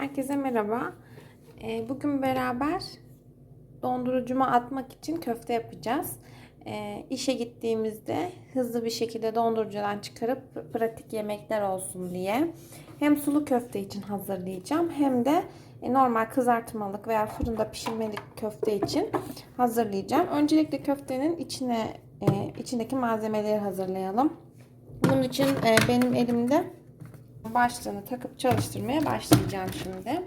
Herkese merhaba. Ee, Bugün beraber dondurucuma atmak için köfte yapacağız. Ee, İşe gittiğimizde hızlı bir şekilde dondurucudan çıkarıp pratik yemekler olsun diye hem sulu köfte için hazırlayacağım hem de e, normal kızartmalık veya fırında pişirmelik köfte için hazırlayacağım. Öncelikle köftenin içine e, içindeki malzemeleri hazırlayalım. Bunun için e, benim elimde başlığını takıp çalıştırmaya başlayacağım şimdi.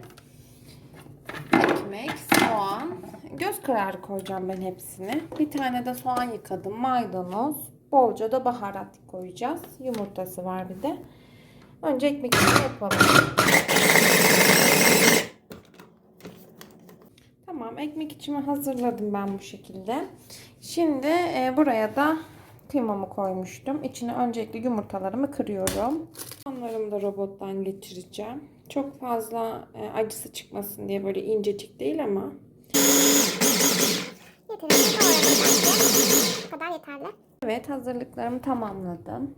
Ekmek, soğan, göz kararı koyacağım ben hepsini. Bir tane de soğan yıkadım, maydanoz, bolca da baharat koyacağız. Yumurtası var bir de. Önce ekmek için yapalım. Tamam, ekmek içimi hazırladım ben bu şekilde. Şimdi e, buraya da kıymamı koymuştum. İçine öncelikle yumurtalarımı kırıyorum. Onlarımı da robottan geçireceğim. Çok fazla e, acısı çıkmasın diye böyle incecik değil ama. Yeterince kadar yeterli. Evet hazırlıklarımı tamamladım.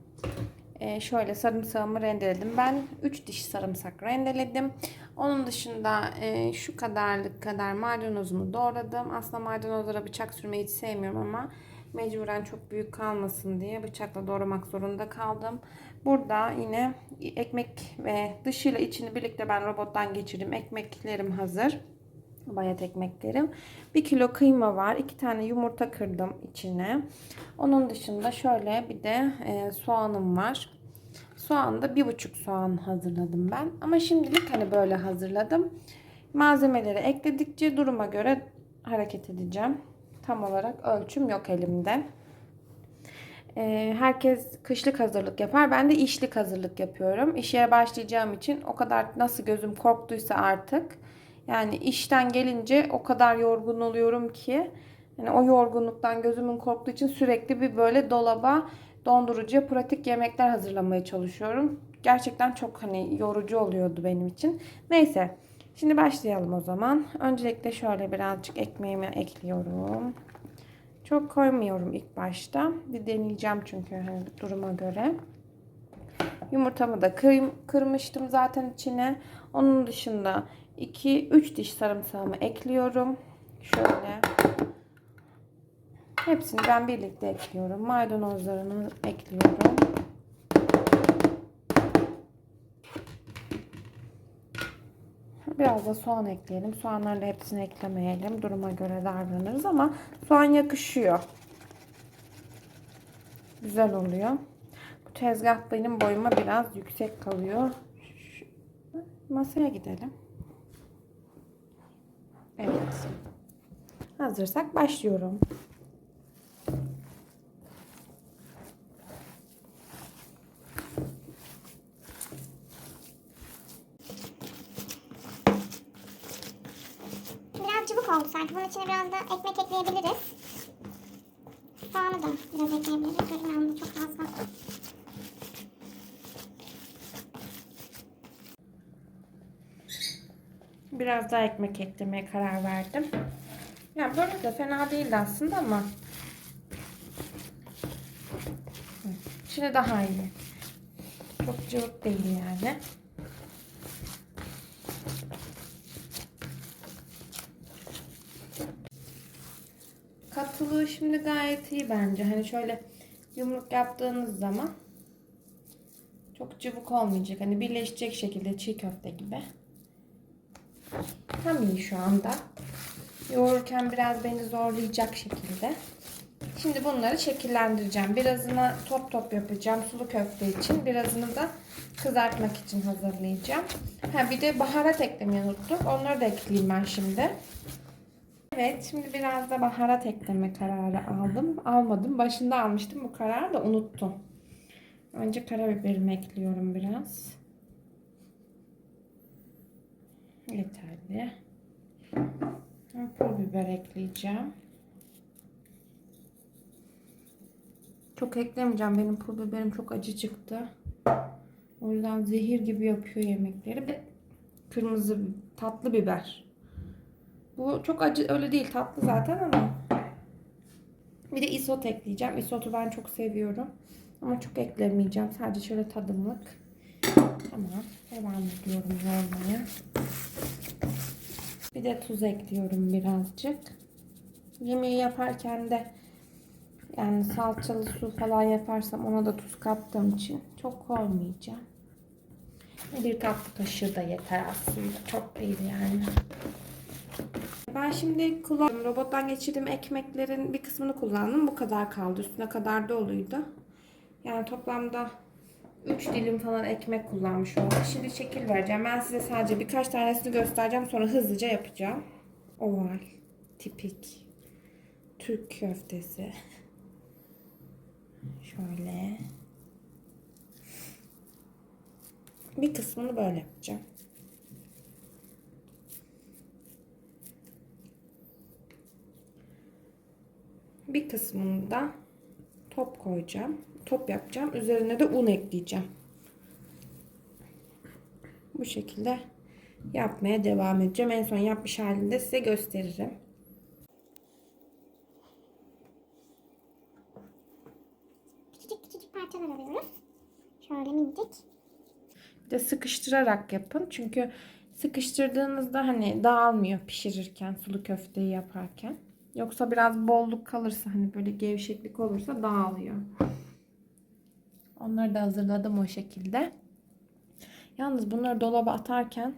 E, şöyle sarımsağımı rendeledim. Ben 3 diş sarımsak rendeledim. Onun dışında e, şu kadarlık kadar maydanozumu doğradım. Aslında maydanozlara bıçak sürmeyi hiç sevmiyorum ama mecburen çok büyük kalmasın diye bıçakla doğramak zorunda kaldım. Burada yine ekmek ve dışıyla içini birlikte ben robottan geçirdim. Ekmeklerim hazır. Bayat ekmeklerim. 1 kilo kıyma var. 2 tane yumurta kırdım içine. Onun dışında şöyle bir de e, soğanım var. Soğan da 1,5 soğan hazırladım ben. Ama şimdilik hani böyle hazırladım. Malzemeleri ekledikçe duruma göre hareket edeceğim. Tam olarak ölçüm yok elimde. Ee, herkes kışlık hazırlık yapar. Ben de işlik hazırlık yapıyorum. İşe başlayacağım için o kadar nasıl gözüm korktuysa artık. Yani işten gelince o kadar yorgun oluyorum ki. Yani o yorgunluktan gözümün korktuğu için sürekli bir böyle dolaba dondurucuya pratik yemekler hazırlamaya çalışıyorum. Gerçekten çok hani yorucu oluyordu benim için. Neyse. Şimdi başlayalım o zaman. Öncelikle şöyle birazcık ekmeğimi ekliyorum. Çok koymuyorum ilk başta. Bir deneyeceğim çünkü hani duruma göre. Yumurtamı da kır, kırmıştım zaten içine. Onun dışında 2-3 diş sarımsağımı ekliyorum. Şöyle. Hepsini ben birlikte ekliyorum. Maydanozlarını ekliyorum. Biraz da soğan ekleyelim. Soğanların hepsini eklemeyelim. Duruma göre davranırız ama soğan yakışıyor. Güzel oluyor. Bu tezgah benim boyuma biraz yüksek kalıyor. Masaya gidelim. Evet. Hazırsak başlıyorum. Cıvık oldu sanki. Bunun içine biraz da ekmek ekleyebiliriz. Soğanı da biraz ekleyebiliriz. Mu? Çok fazla. Biraz daha ekmek eklemeye karar verdim. Ya böyle de fena değildi aslında ama. Şimdi daha iyi. Çok cıvık değil yani. Katılığı şimdi gayet iyi bence. Hani şöyle yumruk yaptığınız zaman çok cıvık olmayacak. Hani birleşecek şekilde çiğ köfte gibi. Tam iyi şu anda. Yoğururken biraz beni zorlayacak şekilde. Şimdi bunları şekillendireceğim. Birazını top top yapacağım sulu köfte için. Birazını da kızartmak için hazırlayacağım. Ha bir de baharat eklemeyi unuttuk. Onları da ekleyeyim ben şimdi. Evet şimdi biraz da baharat ekleme kararı aldım. Almadım. Başında almıştım bu kararı da unuttum. Önce karabiberimi ekliyorum biraz. Yeterli. Pul biber ekleyeceğim. Çok eklemeyeceğim. Benim pul biberim çok acı çıktı. O yüzden zehir gibi yapıyor yemekleri. Kırmızı tatlı biber. Bu çok acı öyle değil tatlı zaten ama. Bir de isot ekleyeceğim. Isotu ben çok seviyorum. Ama çok eklemeyeceğim. Sadece şöyle tadımlık. Tamam. Devam ediyorum yoğurmaya. de tuz ekliyorum birazcık. Yemeği yaparken de yani salçalı su falan yaparsam ona da tuz kattığım için çok koymayacağım. Bir tatlı kaşığı da yeter aslında. Çok değil yani. Ben şimdi kullandım. Robottan geçirdiğim ekmeklerin bir kısmını kullandım. Bu kadar kaldı. Üstüne kadar doluydu. Yani toplamda 3 dilim falan ekmek kullanmış oldum. Şimdi şekil vereceğim. Ben size sadece birkaç tanesini göstereceğim. Sonra hızlıca yapacağım. Oval. Tipik. Türk köftesi. Şöyle. Bir kısmını böyle yapacağım. Bir kısmını da top koyacağım. Top yapacağım. Üzerine de un ekleyeceğim. Bu şekilde yapmaya devam edeceğim. En son yapmış halinde size gösteririm. Küçücük küçücük parçalar alıyoruz. Şöyle minicik. Bir de sıkıştırarak yapın. Çünkü sıkıştırdığınızda hani dağılmıyor pişirirken, sulu köfteyi yaparken. Yoksa biraz bolluk kalırsa hani böyle gevşeklik olursa dağılıyor. Onları da hazırladım o şekilde. Yalnız bunları dolaba atarken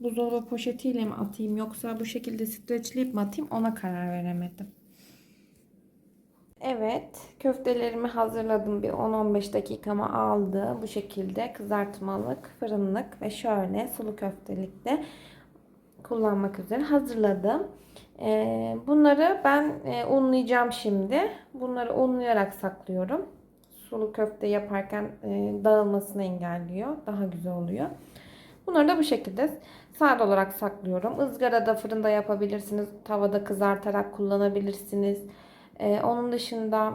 buzdolabı poşetiyle mi atayım yoksa bu şekilde streçleyip mi atayım ona karar veremedim. Evet, köftelerimi hazırladım. Bir 10-15 dakikamı aldı. Bu şekilde kızartmalık, fırınlık ve şöyle sulu köftelikte kullanmak üzere hazırladım. Ee, bunları ben e, unlayacağım şimdi. Bunları unlayarak saklıyorum. Sulu köfte yaparken e, dağılmasını engelliyor. Daha güzel oluyor. Bunları da bu şekilde sade olarak saklıyorum. Izgarada, fırında yapabilirsiniz. Tavada kızartarak kullanabilirsiniz. Ee, onun dışında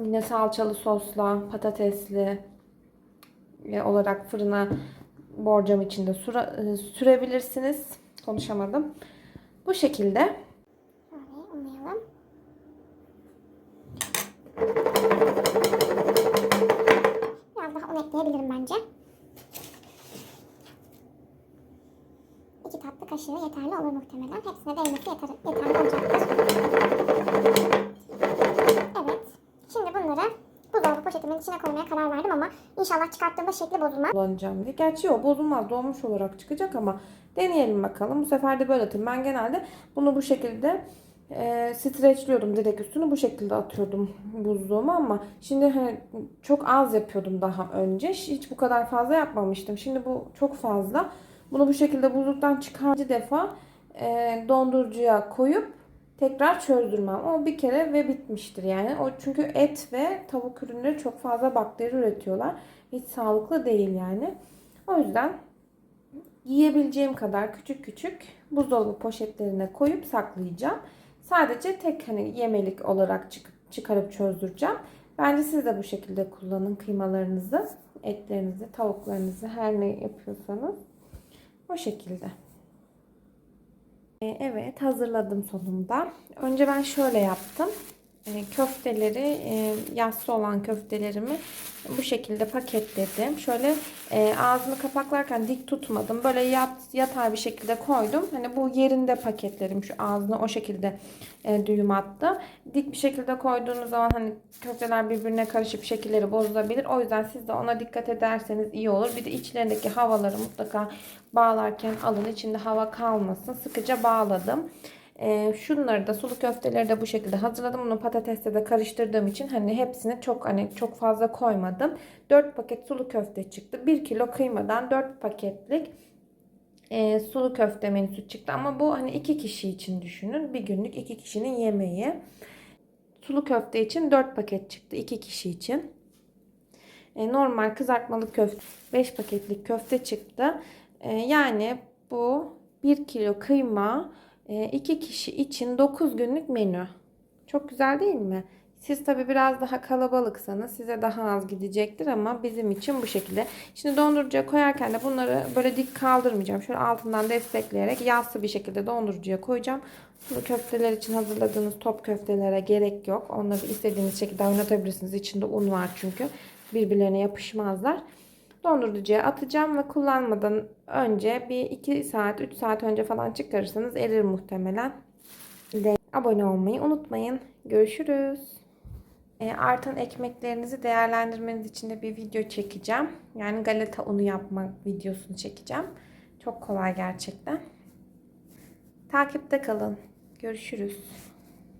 yine salçalı sosla, patatesli e, olarak fırına borcam içinde süre- sürebilirsiniz. Konuşamadım. Bu şekilde. Şöyle unlayalım. Biraz daha un ekleyebilirim bence. İki tatlı kaşığı yeterli olur muhtemelen. Hepsine değmesi yeter, yeterli olacaktır. Evet. Şimdi bunları poşetimin içine koymaya karar verdim ama inşallah çıkarttığımda şekli bozulmaz. kullanacağım diye. Gerçi o bozulmaz. Dolmuş olarak çıkacak ama deneyelim bakalım. Bu sefer de böyle atayım. Ben genelde bunu bu şekilde e, streçliyordum direkt üstünü. Bu şekilde atıyordum buzluğuma ama şimdi hani çok az yapıyordum daha önce. Hiç bu kadar fazla yapmamıştım. Şimdi bu çok fazla. Bunu bu şekilde buzluktan çıkartıcı defa e, dondurucuya koyup tekrar çözdürmem. O bir kere ve bitmiştir yani. O çünkü et ve tavuk ürünleri çok fazla bakteri üretiyorlar. Hiç sağlıklı değil yani. O yüzden yiyebileceğim kadar küçük küçük buzdolabı poşetlerine koyup saklayacağım. Sadece tek hani yemelik olarak çık- çıkarıp çözdüreceğim. Bence siz de bu şekilde kullanın kıymalarınızı, etlerinizi, tavuklarınızı her ne yapıyorsanız. O şekilde. Ee, Evet hazırladım sonunda. Önce ben şöyle yaptım. Ee, Köfteleri, e, yassı olan köftelerimi bu şekilde paketledim. Şöyle e, ağzını kapaklarken dik tutmadım. Böyle yat, yatay bir şekilde koydum. Hani bu yerinde paketledim. Şu ağzını o şekilde e, düğüm attı. Dik bir şekilde koyduğunuz zaman hani köfteler birbirine karışıp şekilleri bozulabilir. O yüzden siz de ona dikkat ederseniz iyi olur. Bir de içlerindeki havaları mutlaka bağlarken alın. İçinde hava kalmasın. Sıkıca bağladım. Ee, şunları da sulu köfteleri de bu şekilde hazırladım. Bunu patatesle de karıştırdığım için hani hepsini çok hani çok fazla koymadım. 4 paket sulu köfte çıktı. 1 kilo kıymadan 4 paketlik e, sulu köfte menüsü çıktı. Ama bu hani 2 kişi için düşünün. Bir günlük 2 kişinin yemeği. Sulu köfte için 4 paket çıktı. 2 kişi için. E, normal kızartmalı köfte 5 paketlik köfte çıktı. E, yani bu 1 kilo kıyma 2 kişi için 9 günlük menü. Çok güzel değil mi? Siz tabi biraz daha kalabalıksanız size daha az gidecektir ama bizim için bu şekilde. Şimdi dondurucuya koyarken de bunları böyle dik kaldırmayacağım. Şöyle altından destekleyerek yassı bir şekilde dondurucuya koyacağım. Bu köfteler için hazırladığınız top köftelere gerek yok. Onları istediğiniz şekilde oynatabilirsiniz. İçinde un var çünkü. Birbirlerine yapışmazlar. Dondurucuya atacağım ve kullanmadan önce bir 2 saat 3 saat önce falan çıkarırsanız erir muhtemelen. De abone olmayı unutmayın. Görüşürüz. E, artan ekmeklerinizi değerlendirmeniz için de bir video çekeceğim. Yani galeta unu yapma videosunu çekeceğim. Çok kolay gerçekten. Takipte kalın. Görüşürüz.